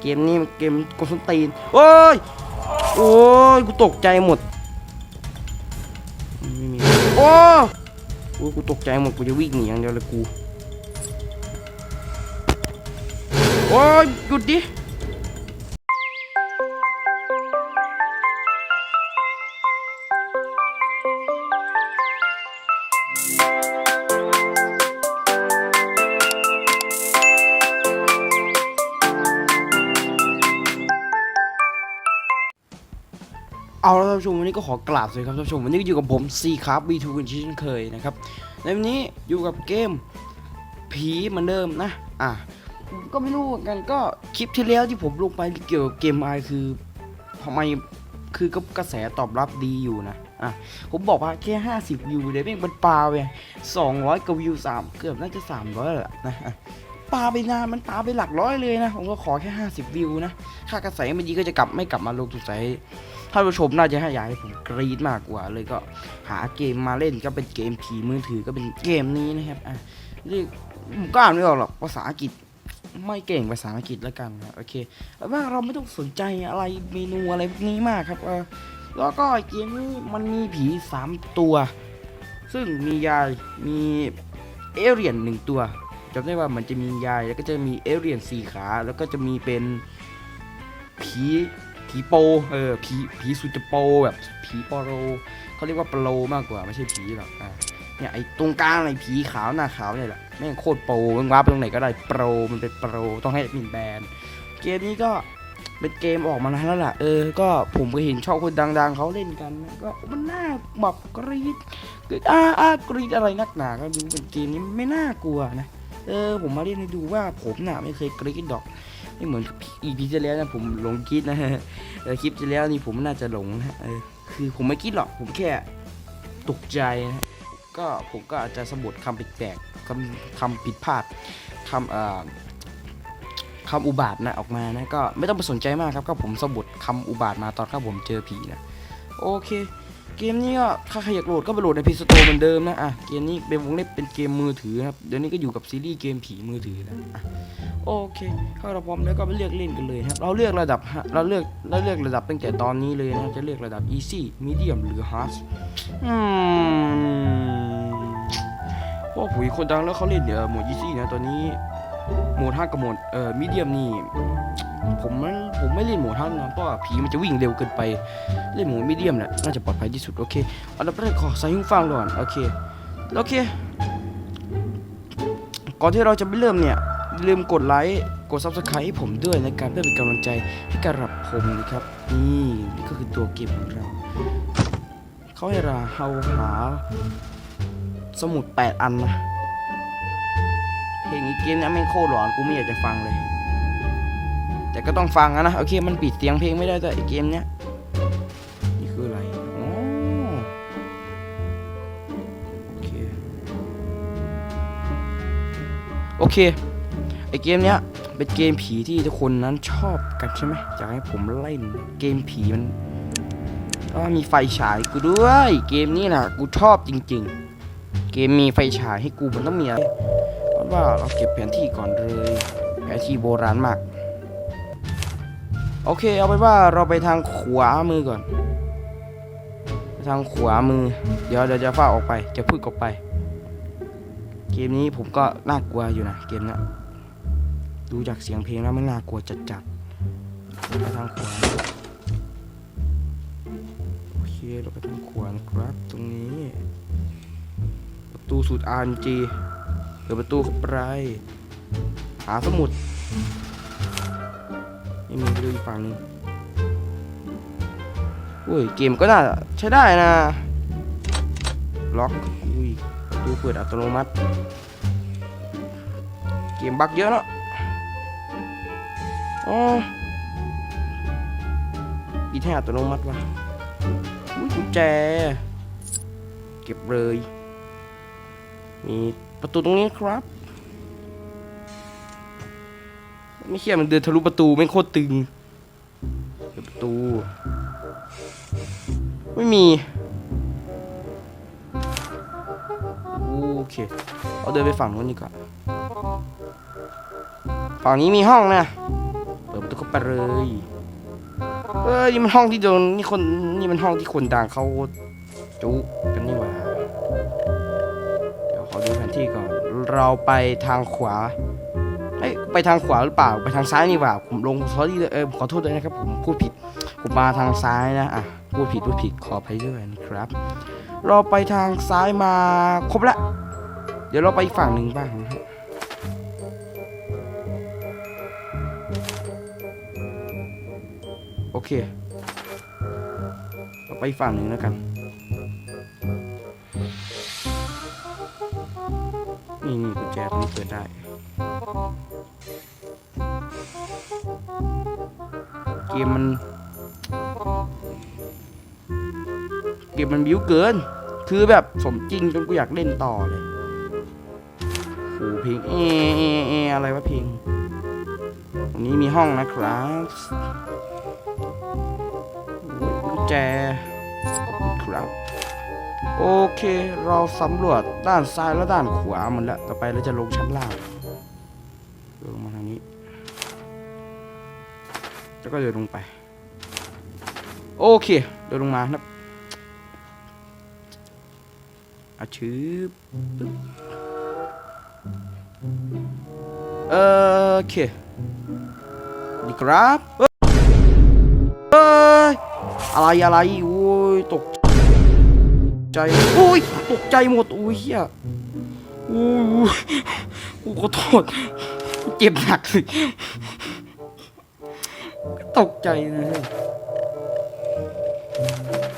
เกมนี้มันเกมกดสตีนโอ้ยโอ้ยกูตกใจหมดไม่มีโอ้โอ้ยกูตกใจหมดกูจะวิ่งหนีอย่างเดียวเลยกูโอ้ยหยุดดิ เอาละท่านผู้ชมวันนี้ก็ขอกราบสวัสดีครับท่านผู้ชมวันนี้ก็อยู่กับผมซีครับวีทูกันเช่นเคยนะครับในวันนี้อยู่กับเกมผีเหมือนเดิมนะอะก็ไม่รู้เหมือนกันก็คลิปที่แล้วที่ผมลงไปเกี่ยวกับเกมไอคือทำไมคือก็กระแสตอบรับดีอยู่นะอะผมบอกว่าแค่ 50 วิวเดี๋ยวแม่งมันปาไป200กว่าวิวสามเกือบน่าจะ 300แล้วนะปาไปนานมันปาไปหลักร้อยเลยนะผมก็ขอแค่ 50 วิวนะถ้ากระแสไม่ดีก็จะกลับไม่กลับมาลงสงสัย ท่านผู้ชมน่าจะให้อยากให้ผมกรี๊ดมากกว่า เลยก็หาเกมมาเล่นก็เป็นเกมผีมือถือก็เป็นเกมนี้นะครับอะเรียกผมก็อ่านไม่ออกหรอกภาษาอังกฤษไม่เก่งภาษาอังกฤษแล้วกันนะโอเคแล้วว่าเราไม่ต้องสนใจอะไรเมนูอะไรพวกนี้มากครับเออแล้วก็เกมนี้มันมีผีสามตัว ซึ่งมียายมีเอเรียนหนึ่งตัวจำได้ว่ามันจะมียายแล้วก็จะมีเอเรียนสี่ขา แล้วก็จะมีเป็นผี ผีโปเออผีผีสุดจะโปแบบผีโปโรเขาเรียกว่าโปโลมากกว่าไม่ใช่ผีหรอกอะเนี่ยไอ้ตรงกลางไอ้ผีขาวหน้าขาวเนี่ยแหละแม่งโคตรโปรมันว้าไปตรงไหนก็ได้โปรมันเป็นโปรต้องให้มินแบนเกมนี้ก็เป็นเกมออกมานานแล้วล่ะเออ ก็ผมก็เห็นชอบคนดัง ๆเขาเล่นกันก็มันน่าแบบกรีดกรีดอ้าอ้ากรีดอะไรนักหนาก็ดูเป็นเกมนี้ไม่น่ากลัวนะเออ ผมมาเล่นให้ดูว่าผมน่ะไม่เคยกรีดดอก ไม่เหมือนอีพีที่แล้วนะผมหลงกรี๊ดนะเออคลิปที่แล้วนี่ผมน่าจะหลงนะเออคือผมไม่คิดหรอกผมแค่ตกใจนะก็ผมก็อาจจะสะบัดคำแปลกๆคำคำผิดพลาดคำเอ่อคำอุบาทนะออกมานะก็ไม่ต้องไปสนใจมากครับก็ผมสะบัดคำอุบาทมาตอนที่ผมเจอผีนะโอเค เกมนี้ก็ถ้าใครอยากโหลดก็ไปโหลดในพีสโตรเหมือนเดิมนะอะเกมนี้เป็นวงเล็บเป็นเกมมือถือครับเดี๋ยวนี้ก็อยู่กับซีรีส์เกมผีมือถือแล้วอะโอเคถ้าเราพร้อมแล้วก็ไปเลือกเล่นกันเลยครับเราเลือกระดับฮะเราเลือกเราเลือกระดับตั้งแต่ตอนนี้เลยนะจะเลือกระดับ easy medium หรือ hard อืมพวกผู้คนดังแล้วเขาเล่นเดี๋ยวโหมด easy นะตอนนี้โหมด hard กับโหมดเอ่อ medium นี่ ผมไม่ผมไม่เล่นหมด hard นะเพราะว่าผีมันจะวิ่งเร็วเกินไป เล่นหมด medium แหละน่าจะปลอดภัยที่สุดโอเคอันดับแรกขอใส่หูฟังก่อนโอเคโอเค ก่อนที่เราจะไปเริ่มเนี่ยลืมกดไลค์กด subscribe ให้ผมด้วยในะครับเพื่อเป็นกำลังใจให้กับผมนะครับนี่นี่ก็คือตัวเกมของเราเขาให้เราเฮาหา สมุด 8 อันนะเพลงนี้เกมนี้ไม่โคตรหลอนกูไม่อยากจะฟังเลย แต่ก็ต้องฟังนะ โอเค มันปิดเสียงเพลงไม่ได้แต่ไอเกมเนี้ย นี่คืออะไรอ๋อโอเค โอเค ไอเกมเนี้ย เป็นเกมผีที่ทุกคนนั้นชอบกันใช่ไหมอยากให้ผมเล่นเกมผีมันก็มีไฟฉายกูด้วย เกมนี้นะกูชอบจริง ๆ เกมมีไฟฉายให้กูมันต้องมีอะไรเพราะว่าเราเก็บแผนที่ก่อนเลย แผนที่โบราณมาก โอเค เอาไปนว่าเราไปทางขวามือก่อน ทางขวามือ เดี๋ยวเดี๋ยวจะฟ้าออกไป จะพึ่งออกไป เกมนี้ผมก็น่ากลัวอยู่นะ เกมนี้ดูจากเสียงเพลงแล้วมันน่ากลัวจัดๆไปทางขวาโอเคเราไปทางขวานะครับตรงนี้ ประตูสุดอานจีเปิดประตูเข้าไปหาสมุด ไม่มีไปดูอีกฝั่งหนึงอุ้ยเกมก็น่าใช้ได้นะล็อกอุ้ยประตูเปิดอัตโนมัติ เกมบักเยอะเนาะอ๋ออีแท้อัตโนมัติว่ะอุ้ยกุญแจ เก็บเลย มีประตูตรงนี้ครับ ไม่เชื่อมันเดินทะลุประตูไม่โคตรตึงเปิดประตู ไม่มี โอเค เอาเดินไปฝั่งนู้นดีกว่า ฝั่งนี้มีห้องนะ เปิดประตูเข้าไปเลย เอ้ยนี่มันห้องที่โดนนี่คนนี่มันห้องที่คนดังเขาจุกกันนี่หว่า เดี๋ยวขอดูแผนที่ก่อน เราไปทางขวา ไปทางขวาหรือเปล่าไปทางซ้ายนี่หว่าผมลงซอรี่เออขอโทษด้วยนะครับผมพูดผิดผมมาทางซ้ายนะอะพูดผิดพูดผิดขออภัยด้วยนะครับ เราไปทางซ้ายมาครบละ เดี๋ยวเราไปอีกฝั่งหนึ่งบ้างนะโอเคเราไปอีกฝั่งหนึ่งแล้วกันนี่นี่กุญแจตรงนี้เปิดได้ มมัน เกมมันบิ้วเกิน คือแบบสมจริงจนกูอยากเล่นต่อเลยโอ้เพลงเอเอเออะไรวะเพลงตรงนี้มีห้องนะครับโอ้ยกุญแจครับ โอเค เราสำรวจด้านซ้ายและด้านขวาหมันแล้ว ต่อไปเราจะลงชั้นล่าง ก็เดินลงไป โอเคเดินลงมานะครับอาชืบเออโอเคดีครับเอ้ยอะไรอะไรโอ้ยตกใจโอ้ยตกใจหมดโอ้ยเฮียโอ้ยโอ้ยขอโทษเจ็บหนักสิ ตกใจนะ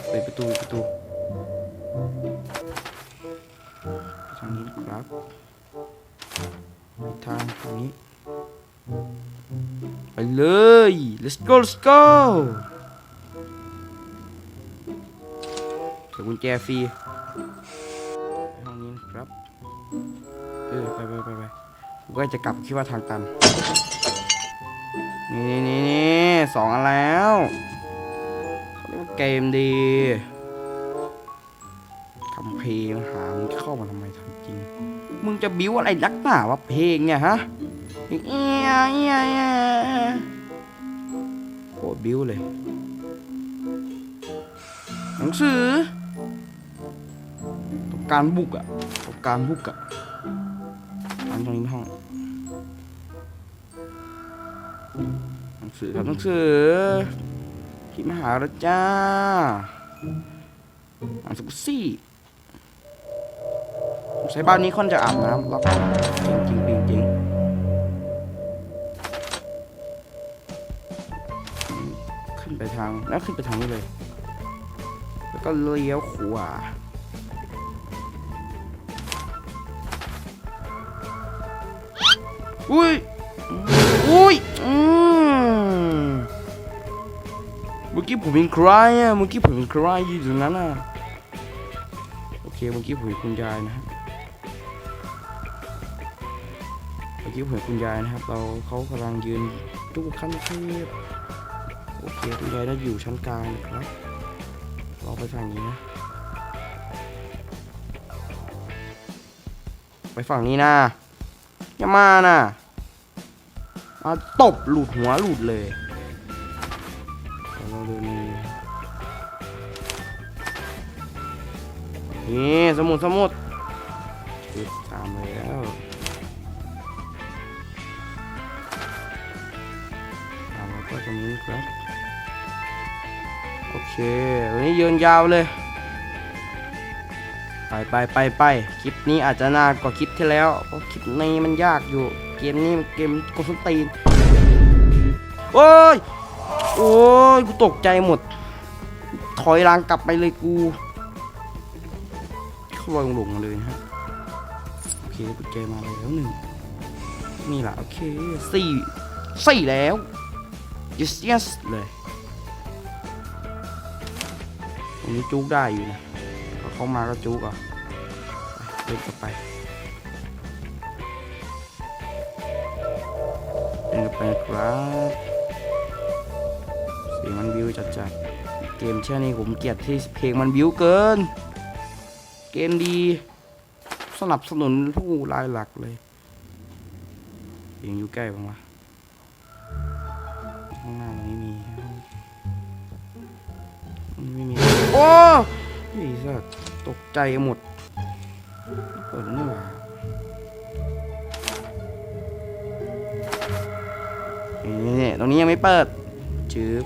เปิดประตูประตูทางนี้ครับไปทางทางนี้ ไปเลย let's go let's go เดี๋ยวกุญแจฟรีทางนี้ครับ เออ ไปไปไปไปผมก็จะกลับคิดว่าทางตัน นี่นี่นี่สองอันแล้วเขาเรียกว่าเกมดีทำเพลงหามึงเข้ามาทำไมทำจริง มึงจะบิ้วอะไรนักหนาวะเพลงเนี่ยฮะเอียเอียเอียโคตรบิ้วเลย หนังสือต้องการบุกอะต้องการบุกอะอันตรงนี้ห้อง นังสือครับหนังสือที่มหาราจ้าหนังสือซี่ใช้บ้านนี้ค่อนจะอาบน้ำรับจริงจริงจริงขึ้นไปทางแล้วขึ้นไปทางนี้เลย แล้วก็เลี้ยวขวาอุ้ยอุ้ยอืม มื่อกี้ผมเป็นใครอะเมื่อกี้ผมเป็นใครอยู่ตรงนั้นอะโอเคเมื่อกี้ผมเห็นคุณยายนะครับเมื่อกี้ผมเห็นคุณยายนะครับ เราเขากำลังยืนตู้ขั้นเทพโอเคคุณยายน่าอยู่ชั้นกลางนะครับเราไปฝั่งนี้นะไปฝั่งนี้นะอย่ามานะมาตบหลุดหัวหลุดเลย นี่สมุดสมุดตามแล้วตามแล้วก็ตรงนี้ครับโอเควันนี้ยืนยาวเลย ไปไปไปไปคลิปนี้อาจจะนานกว่าคลิปที่แล้วเพราะคลิปนี้มันยากอยู่ เกมนี้มันเกมกดสตีนโอ้ยโอ้ยกูตกใจหมด ถอยหลังกลับไปเลยกู เข้าลอยหลงเลยนะฮะโอเคกุญแจมาแล้วหนึ่งนี่แหละโอเคสี่สี่แล้ว yes yes เลยตรงนี้จุกได้อยู่นะพอเข้ามาก็จุกอะไปเดินกลับไปเดินกลับไปครับเสียงมันวิวจัดๆเกมแช่นี้ผมเกลียดที่เพลงมันวิวเกิน เกมดีสนับสนุนผู้รายหลักเลยยิงอยู่ใกล้บ้างวะข้างหน้าไม่มีไม่มี โอ้ยสัตตกใจหมดเปิดนี่หว่านี่ตรงนี้ยังไม่เปิดจืบ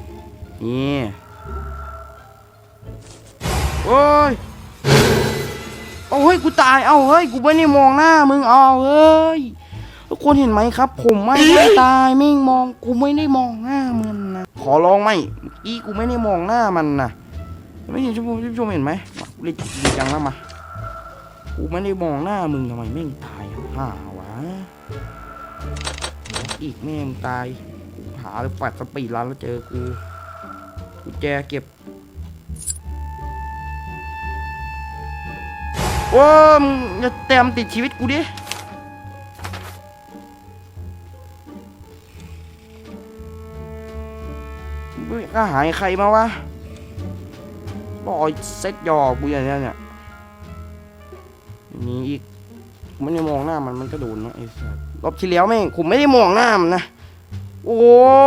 นี่ โอ้ย เฮ้ยกูตายเอาเฮ้ยกูไม่ได้มองหน้ามึงเอาเฮ้ยทุกคนเห็นไหมครับ ผมไม่ได้ตายไม่มองกูไม่ได้มองหน้ามันนะขอร้องไหมอี้กูไม่ได้มองหน้ามันนะไม่เห็นชมพูชมเห็นไหมเรียกจริงจังแล้วมากูไม่ได้มองหน้ามึงทำไมแม่งตายห่าวะอีกแม่งตายกูหาเลยปัดสปีดรันแล้วเจอกูกูแจเก็บ โอ้มึงจะเต็มติดชีวิตกูดิเฮ้ยก็หายใครมาวะบอยเซ็ตยอกูอย่างเนี้ยเนี่ยมีอีกไม่ได้มองหน้ามันมันก็โดนนะไอ้สัสรอบที่แล้วแม่งผมไม่ได้มองหน้ามันนะ โอ้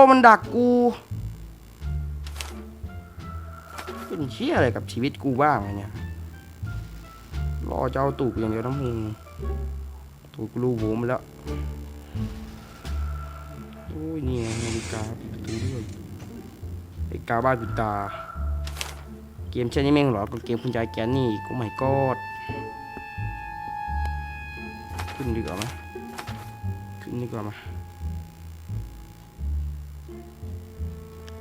มันดักกูเป็นเชี่ยอะไรกับชีวิตกูบ้างเนี่ย รอเจ้าตูกอย่างเดียวน้ำมึงตูกรูโหมแล้วโอ้ยนี่ไงนาฬิกาปิดประตูด้วยนาฬิกาบ้านปิดตา เกมเช่นนี้แม่งหรอก็เกมคุณยายแกนี่ก็ไม่กอดขึ้นดีกว่าไหมขึ้นดีกว่าไหม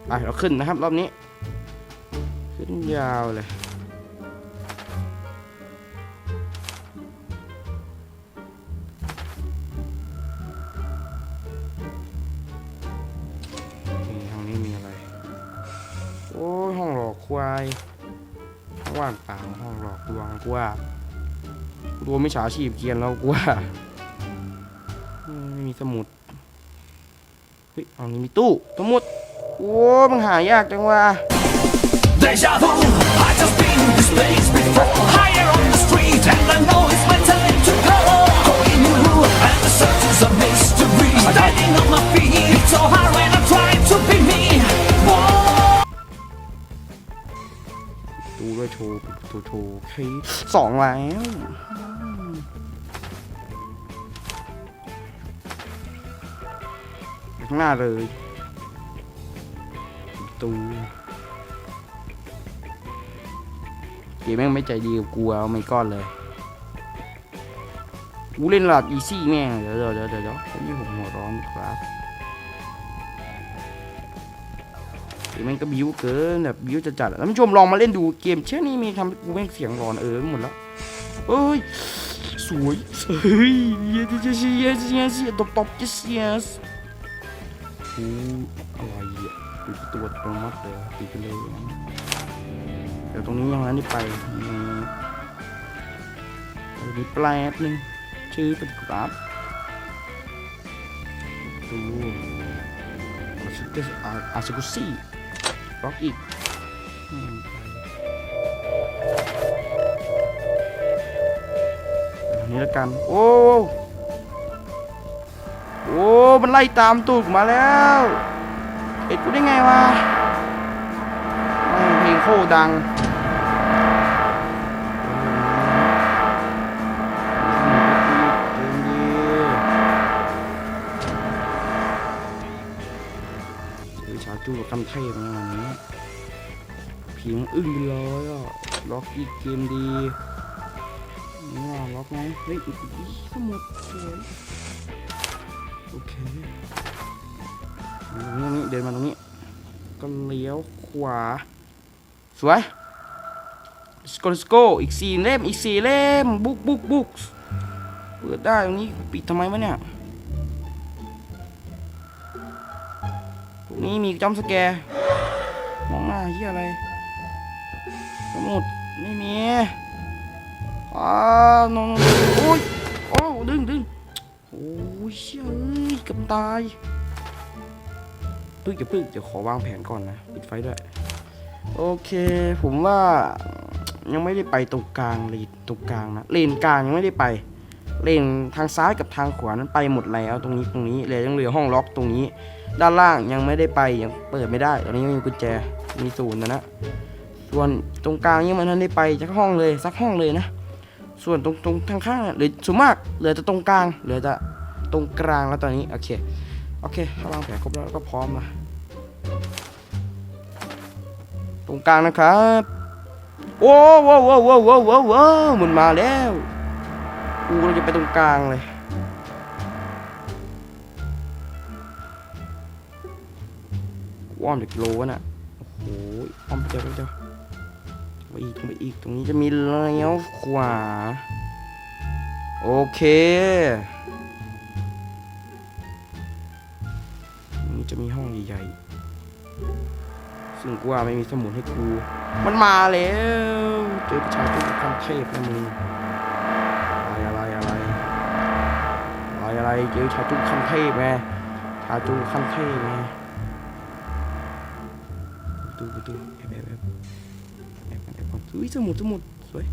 ไปเราขึ้นนะครับรอบนี้ ขึ้นยาวเลย ควายห้องว่างเปล่าห้องหลอกลวงกูว่ากูโดนไม่ฉาชีพเกรียนแล้วกูว่าอืมไม่มีสมุดเฮ้ยเอานี้มีตู้สมุดโอ้มันหายากจังวะ Deja vu, I just been this place before Higher on the street and I know it's my time to go Going new and the search is a mystery Standing on my feet, it's so hard when I try ดูด้วยโชว์ปิดประตูโชว์เคสองแล้วข้างหน้าเลยตูเกมแม่งไม่ใจดีกับกูเอาไม่ก้อนเลยกูเล่นระดับอีซี่แม่งเดี๋ยวเดี๋ยวเดี๋ยวเดี๋ยวนนี้ผมหัวร้อนครับ เกมแม่งก็บิวเกินแบบบิวจะจัดๆท่านผู้ชมลองมาเล่นดูเกมเช่นนี้มีทำกูแม่งเสียงร้อนเออหมดแล้วเอ้ยสวยเฮ้ยเยสเยสเยสเยสตบตบเยสเยสโอ้อะไรอะปิดตูอัตโนมัติเลยปิดไปเลยเดี๋ยวตรงนี้ยังไม่ได้ไปมีแปลบนึงชื่อเป็นกราฟดูอาซิกุอาอาซิกุซี่ ก๊อกอีกอันนี้แล้วกัน โอ้โอ้มันไล่ตามตูดมาแล้วเอ็ดกูได้ไงวะเพลงโคดัง จูกับคำเทพอะไรอย่างนี้ผีมันอึ้งไปเลยอะล็อกอีกเกมดีนี่ล็อกไงเฮ้ยอีกอีกสมุดสวยโอเคตรงนี้เดินมาตรงนี้ก็เลี้ยวขวา สวย let's go let's go อีกสี่เล่ม อีกสี่เล่ม บุกบุกบุกเปิดได้ตรงนี้ปิดทำไมวะเนี่ย นี้มีจอมสแกร์มองหน้าเฮียอะไร สมุดไม่มีอ้าวนองโอ้ยโอ้ดึงดึงโอ้ยเชี่ยเอ้ยกับตายปึ๊กจะปึ๊กเดี๋ยวขอวางแผนก่อนนะ ปิดไฟด้วย โอเค ผมว่ายังไม่ได้ไปตรงกลางเลนตรงกลางนะเลนกลางยังไม่ได้ไป เลนทางซ้ายกับทางขวานั้นไปหมดแล้ว ตรงนี้ตรงนี้เหลือยังเหลือห้องล็อกตรงนี้ ด้านล่างยังไม่ได้ไปยังเปิดไม่ได้ตอนนี้ยังมีกุญแจมีศูนย์นะนะส่วนตรงกลางยังมันทันได้ไปสักห้องเลยสักห้องเลยนะ ส่วนตรงตรงทางข้างเหรือส่วนมากเหลือแต่ตรงกลางเหลือแต่ตรงกลางแล้วตอนนี้โอเคโอเคถ้าวางแผนครบแล้วก็พร้อมนะตรงกลางนะครับโอ้โว้โว้โว้โว้โว้โว้มันมาแล้วกูเราจะไปตรงกลางเลย อ้อมจากกิโลวะน่ะโอ้โหอ้อมเจ้าไปเจ้าไปอีกไปอีกตรงนี้จะมีเลี้ยวขวา โอเคนี้จะมีห้องใหญ่ๆซึ่งกูว่าไม่มีสมุดให้กู มันมาแล้ว เจอประชาชนคันเทพนะมึงอะไรอะไรอะไรอะไรอะไรเจอชาจุคันเทพไงชาจุคันเทพไง ประตูประตูแอบแอบแอบแอบก่อนแอบก่อนอุ้ยสมุดสมุดสวย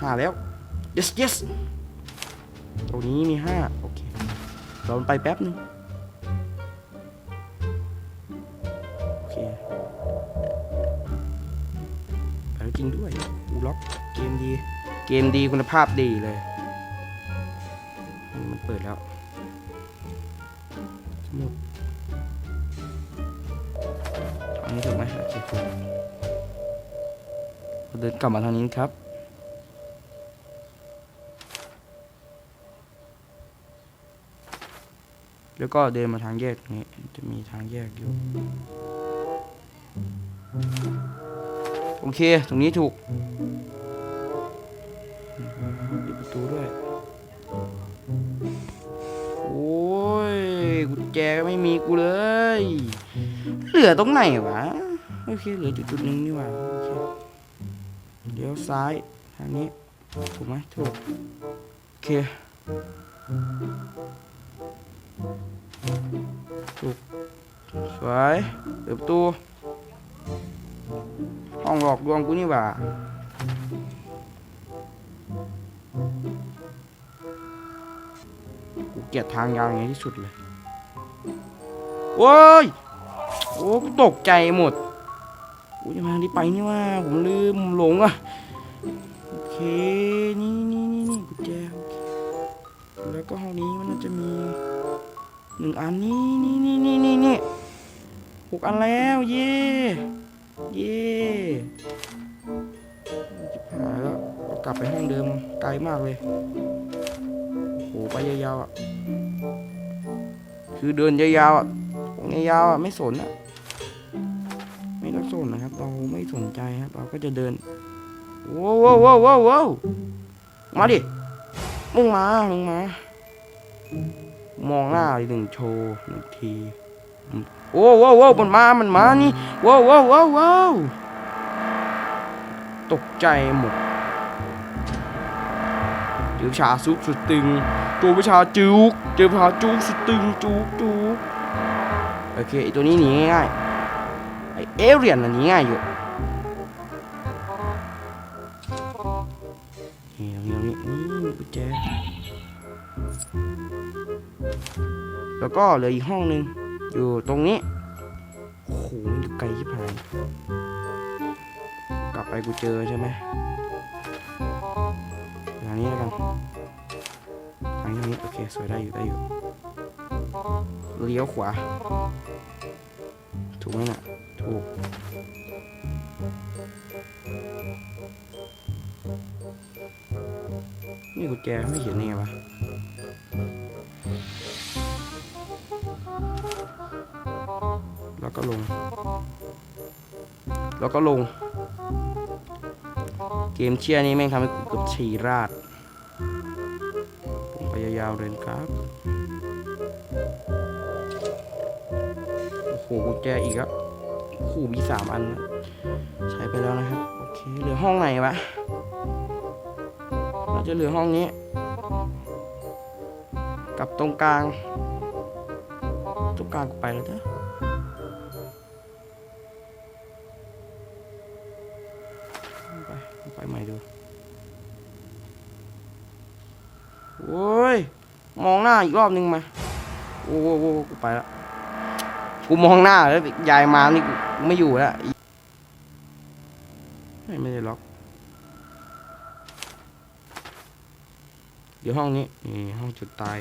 หาแล้ว yes yes ตรงนี้มีห้าโอเคเราไปแป๊บนึงโอเคไปจริงด้วยอูล็อกเกมดี เกมดีคุณภาพดีเลย มันเปิดแล้ว อันนี้ถูกไหมโอเคถูกเราเดินกลับมาทางนี้ครับ แล้วก็เดินมาทางแยกนี้ จะมีทางแยกอยู่ โอเค ตรงนี้ถูกปิดประตูด้วย โอ้ยกุญแจก็ไม่มีกูเลย เหลือตรงไหนวะ โอเค เหลือจุดจุดๆหนึงนี่หว่าเคเลี้ยวซ้ายทางนี้ ถูกไหมถูก โอเค ถูก สวยเปิดประตูห้องหลอกลวงกูนี่หว่า กูเกลียดทางยาวอย่างที่สุดเลยโว้ยโอ้กูตกใจหมดกูจะมาที่ไปนี่ว่า ผมลืมหลงอะ โอเค นี่นี่นี่นี่กุญแจอแล้วก็ห้องนี้มันน่าจะมีหนึ่งอันนี่นี่นี่นี่นี่นี่หกอันแล้ว เย่เย่จิบหายแล้วกลับไปห้องเดิมไกลมากเลย โหไปยาวๆอะคือเดินยาวๆอะตรงยาวๆอะไม่สนอะไม่ต้องสนนะครับ เราไม่สนใจครับเราก็จะเดินว้าวว้าวว้าวว้าวมาดิมึงมามึงมามองหน้าหนึ่งโชว์หนึ่งทีโอ้ว้าวว้าวมันมามันมานี่ว้าวว้าวว้าวตกใจหมด เจอวิชาซุกสุดตึงตัววิชาจุกเจอวิชาจุกสุดตึงจุกจุกโอเคไอตัวนี้หนีง่ายไอเอเรียนน่ะหนีง่ายอยู่นี่ตรงนี้นี้นี่กุญแจแล้วก็เหลืออีกห้องหนึ่งอยู่ตรงนี้โอ้โหมันอยู่ไกลที่พายกลับไปกูเจอใช่ไหม นี้แล้วกันทางนี้โอเคสวยได้อยู่ได้อยู่เลี้ยวขวา ถูกไหมน่ะ ถูก นี่กุญแจไม่เขียนนี่วะแล้วก็ลง แล้วก็ลง เกมเชียร์นี้แม่งทำให้กูเกือบฉี่ราด ยาวๆเลยครับ โอ้โหกุญแจอีกแล้วโอ้โหมีสามอัน ใช้ไปแล้วนะครับ โอเค เหลือห้องไหนวะเราจะเหลือห้องนี้ กับตรงกลาง ตรงกลางกูไปแล้วจ้ะ มองหน้าอีกรอบนึงมา โอ้โหกูไปแล้วกูมองหน้าแล้วยายมานี่กูไม่อยู่แล้วไม่ไม่ได้ล็อก เดี๋ยวห้องนี้นี่ห้องจุดตาย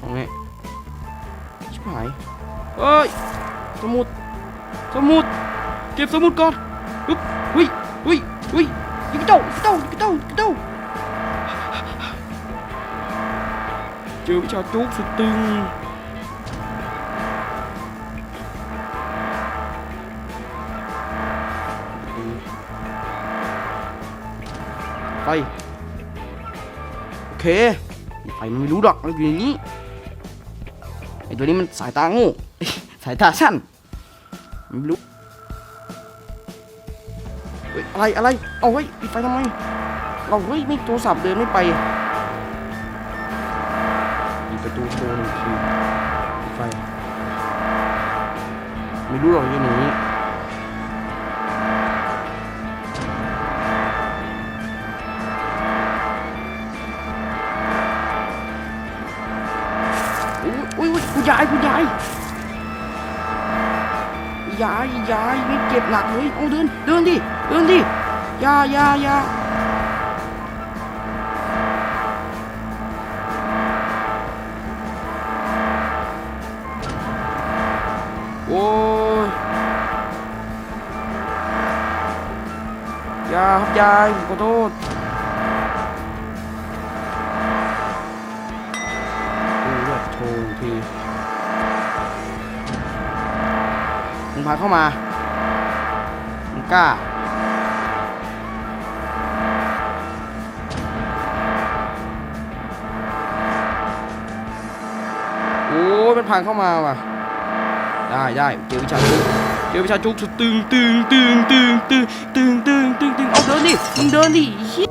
ห้องนี้ชิบหายเอ้ยสมุด สมุด เก็บสมุดก่อนฮึบหุยหุยหุยยิงกระเจ้ายิงกระเจ้ายิ Ui, những cái đầu, những cái đầu, những cái đầu, những cái đầu Chưa cho chuốt sự tương Đây. Ok Phải mình รู้ดอกมันอยู่ในนี้ไอตัวนี้มันสายตางู สายตาสั้นไม่รู้ ฮ้ยอะไรอะไร เอาเฮ้ยปิดไฟทำไม เราเฮ้ยไม่โทรศัพท์เดินไม่ไปปิดประตูโชว์หนึ่งทีปิดไฟไม่รู้หรอกอยู่ในนี้อุ้ยอุ้ยอุ้ยคุณยายคุณยายยายยายไม่เจ็บหนักเลยเอาเดินเดินดิ เดินดิยายายาโอ้ยยาครับยายผมขอโทษดูเลือดโชว์อีกทีมึงพาเข้ามามึงกล้า มันพังเข้ามาว่ะได้ได้เจอวิชาจุกเจอวิชาจุกสุดตึงตึงตึงตึงตึงตึงตึงตึงตึงเอาเดินดิมึงเดินดิไอ้เหี้ย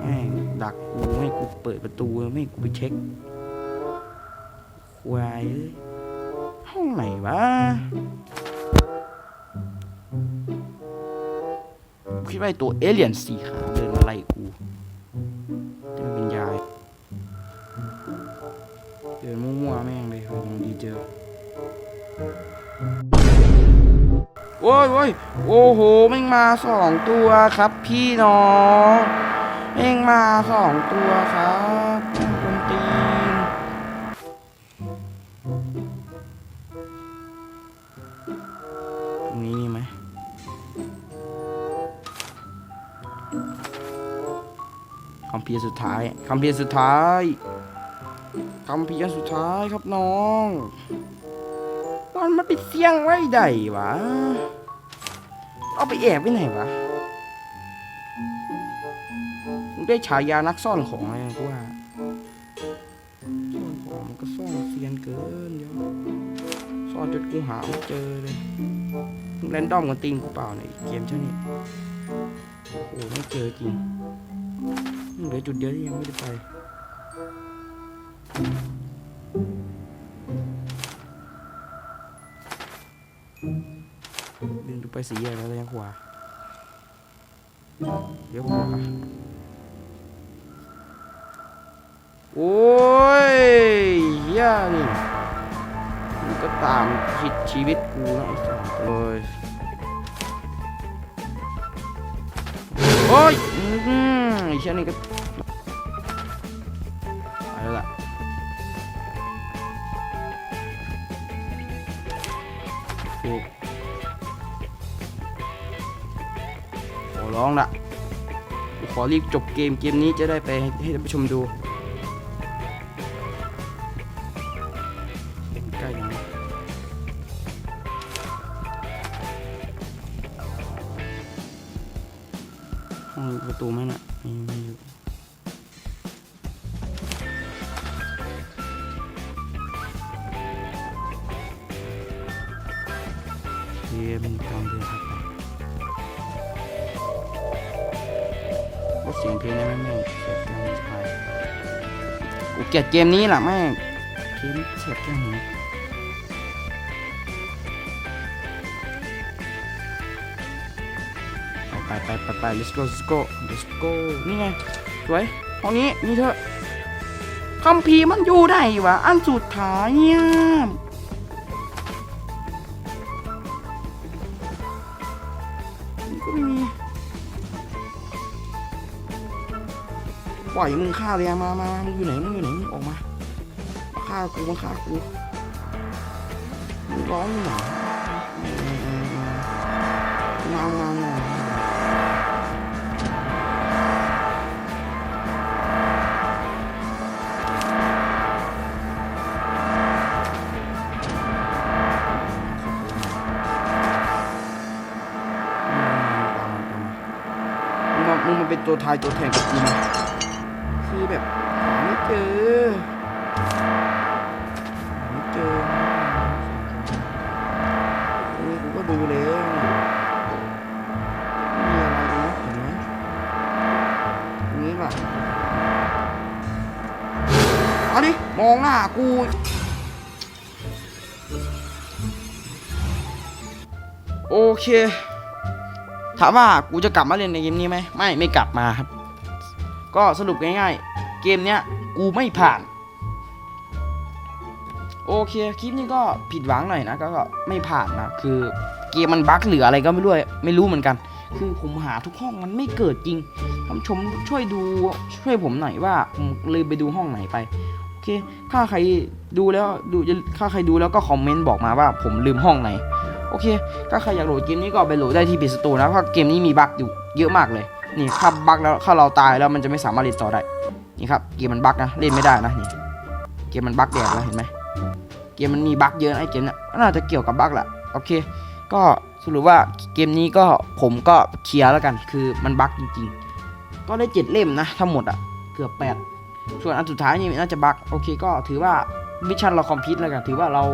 แม่งดักกูไม่ให้กูเปิดประตูไม่กูไปเช็คควายเอ้ยห้องไหนวะคิดว่าไอ้ตัวเอเลี่ยนสี่ขา มั่วๆแม่งเลยเฮ้ยยังดีเจอโอ้ยโอ้ยโอ้โหแม่งมาสองตัวครับ พี่น้องแม่งมาสองตัวครับคนตีนตรงนี้มีไหมคำเพียสุดท้ายคำเพียสุดท้าย คำพียร์สุดท้ายครับน้อง มันมันไปเสี่ยงไว้ใดวะ เอาไปแอบไว้ไหนวะมึงได้ฉายานักซ่อนของอะไรกูว่าซ่อนของมันก็ซ่อนเซียนเกินเดี๋ยวซ่อนจนกูหาไม่เจอเลยแรนดอมกันตีนกูเปล่าในยเกมเช่นนี้โอ้โหไม่เจอจริงเหลือจุดเดียวที่ยังไม่ได้ไป ไปสีแยกแล้วยังขวาเดี๋ยวขวาโอ้ยเฮียนี่มันก็ตามคิดชีวิตกูนะไอ้สัสเลยโอ้ยอืมไอ้เช่นนี้ก็ ขอรีบจบเกมเกมนี้จะได้ไปให้ท่านผู้ชมดู กูเกลียดเกมนี้แหละแม่งเกมเสียบแค่หูไปไปไปไป let's go let's go let's go นี่ไงสวยห้องนี้นี่เถอะคัมภีร์มันอยู่ได้วะอันสุดท้ายเนี่ย ปล่อยมึงฆ่าเลยอะมามามามึงอยู่ไหนมึงอยู่ไหนมึงออกมามาฆ่ากูมาฆ่ากูมึงร้องยู่ไหนเอเออเออเงางามึงมามึงมาเป็นตัวทายตัวแทนกับกูมา แบบหาไม่เจอหาไม่เจอเออกูก็ดูแล้วไม่มีอะไรนะเห็นไหมตรงนี้ป่ะเอาดิมองหน้ากูโอเค ถามว่ากูจะกลับมาเล่นในเกมนี้ไหม ไม่ ไม่กลับมาครับ ก็สรุปง่ายๆ เกมเนี้ยกูไม่ผ่าน โอเคคลิปนี้ก็ผิดหวังหน่อยนะก็ไม่ผ่านนะคือเกมมันบั๊กหรืออะไรก็ไม่รู้ไม่รู้เหมือนกัน คือผมหาทุกห้องมันไม่เกิดจริงท่านชมช่วยดูช่วยผมหน่อยว่าผมลืมไปดูห้องไหนไปโอเคถ้าใครดูแล้วดูถ้าใครดูแล้วก็คอมเมนต์บอกมาว่าผมลืมห้องไหนโอเค ถ้าใครอยากโหลดเกมนี้ก็ไปโหลดได้ที่พีสตูนะ เพราะเกมนี้มีบั๊กอยู่เยอะมากเลย นี่ถ้าบั๊กแล้วถ้าเราตายแล้วมันจะไม่สามารถเล่นต่อได้ นี่ครับเกมมันบั๊กนะเล่นไม่ได้นะนี่เกมมันบั๊กแดดแล้วเห็นไหมเกมมันมีบั๊กเยอะไอ้เกมนี้น่าจะเกี่ยวกับบั๊กแหละโอเค ก็สรุปว่าเกมนี้ก็ผมก็เคลียร์แล้วกัน คือมันบั๊กจริงๆ ก็ได้เจ็ดเล่มนะทั้งหมดอะเกือบแปดส่วนอันสุดท้ายนี่น่าจะบั๊กโอเคก็ถือว่ามิชชั่นเราคอมพิวต์แล้วกันถือว่าเรา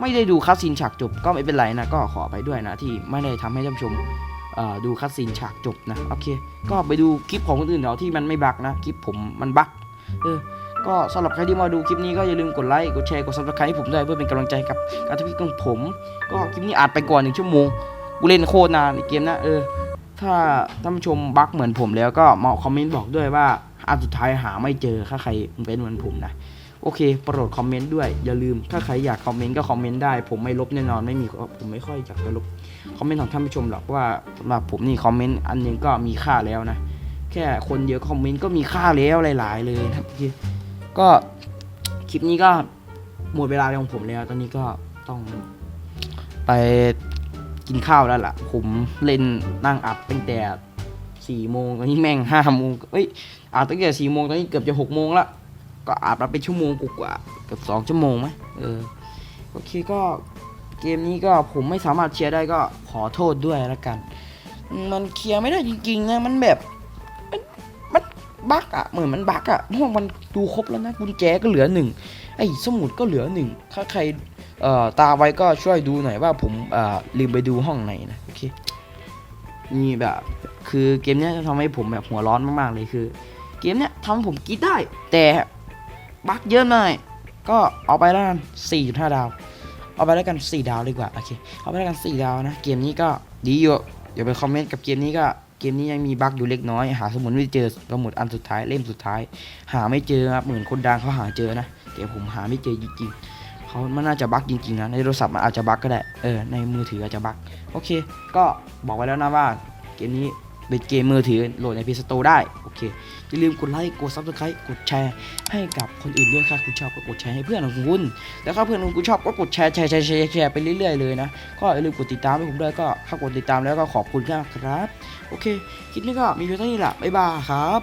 ไม่ได้ดูคัสซีนฉากจบก็ไม่เป็นไรนะก็ขอไปด้วยนะที่ไม่ได้ทำให้ท่านผู้ชม ดูคัสซีนฉากจบนะโอเค ก็ไปดูคลิปของคนอื่นเดี๋ยวที่มันไม่บักนะคลิปผมมันบักเออก็สำหรับใครที่มาดูคลิปนี้ก็อย่าลืมกดไลค์กดแชร์กดซับสไครต์ให้ผมด้วยเพื่อเป็นกำลังใจกับการทำคลิปของผม ก็คลิปนี้อัดไปก่อนหนึ่งชั่วโมงกูเล่นโคตรนานในเกมนะเออถ้าท่านผู้ชมบักเหมือนผมแล้วก็มาคอมเมนต์บอกด้วยว่าอันสุดท้ายหาไม่เจอถ้าใครเป็นเหมือนผมนะ โอเคโปรดคอมเมนต์ด้วย อย่าลืมถ้าใครอยากคอมเมนต์ก็คอมเมนต์ได้ ผมไม่ลบแน่นอนไม่มีผมไม่ค่อยอยากจะลบคอมเมนต์ของท่านผู้ชมหรอกว่าสำหรับผมนี่คอมเมนต์อันหนึงก็มีค่าแล้วนะ แค่คนเยอะคอมเมนต์ก็มีค่าแล้วหลาย ๆ เลยนะก็คลิปนี้ก็หมดเวลาของผมแล้ว ตอนนี้ก็ต้องไปกินข้าวแล้วล่ะ ผมเล่นนั่งอัดตั้งแต่สี่โมงตอนนี้แม่งห้าโมงเอ้ยอัดตั้งแต่สี่โมงตอนนี้เกือบจะหกโมงละ ก็อาบน้ำเป็นชั่วโมงกว่าเกือบสองชั่วโมงไหมเออโอเคก็เกมนี้ก็ผมไม่สามารถเคลียร์ได้ก็ขอโทษด้วยล้วกัน มันเคลียร์ไม่ได้จริงๆนะมันแบบมันมันบั๊กอะเหมือนมันบั๊กอะห้องมันดูครบแล้วนะกุญแจก็เหลือหนึ่งไอ้สมุดก็เหลือหนึ่งถ้าใครเอ่อตาไว้ก็ช่วยดูหน่อยว่าผมเอ่อลืมไปดูห้องไหนนะโอเคนี่แบบ คือเกมเนี้ยทำให้ผมแบบหัวร้อนมากๆเลยคือ เกมเนี้ยทำผมกรีดได้แต่ บั๊กเยอะหน่อย ก็เอาไปแล้วกัน4.5 ดาว เอาไปแล้วกัน 4 ดาวดีกว่า โอเค เอาไปแล้วกัน 4 ดาวนะ เกมนี้ก็ดีอยู่เดี๋ยวไปคอมเมนต์กับเกมนี้ก็ เกมนี้ยังมีบั๊กอยู่เล็กน้อย หาสมุดไม่เจอ สมุดอันสุดท้าย เล่มสุดท้าย หาไม่เจอครับ เหมือนคนดังเขาหาเจอนะ แต่ผมหาไม่เจอจริงๆเขามันน่าจะบั๊กจริงๆนะ ในโทรศัพท์มันอาจจะบั๊กก็ได้ เออ ในมือถืออาจจะบั๊ก โอเค ก็บอกไว้แล้วนะว่า เกมนี้ เป็นเกมมือถือโหลดในพีสโตได้ โอเค อย่าลืมกดไลค์ กดซับสไครต์กดแชร์ให้กับคนอื่นด้วยค่ะ คุณชอบก็กดแชร์ให้เพื่อนของคุณ แล้วถ้าเพื่อนของคุณชอบก็กดแชร์แชร์แชร์แชร์แชร์ไปเรื่อยๆเลยนะ ก็อย่าลืมกดติดตามให้ผมด้วยก็ถ้ากดติดตามแล้วก็ขอบคุณมากครับ โอเค คลิปนี้ก็มีเพียงเท่านี้แหละบ๊ายบายครับ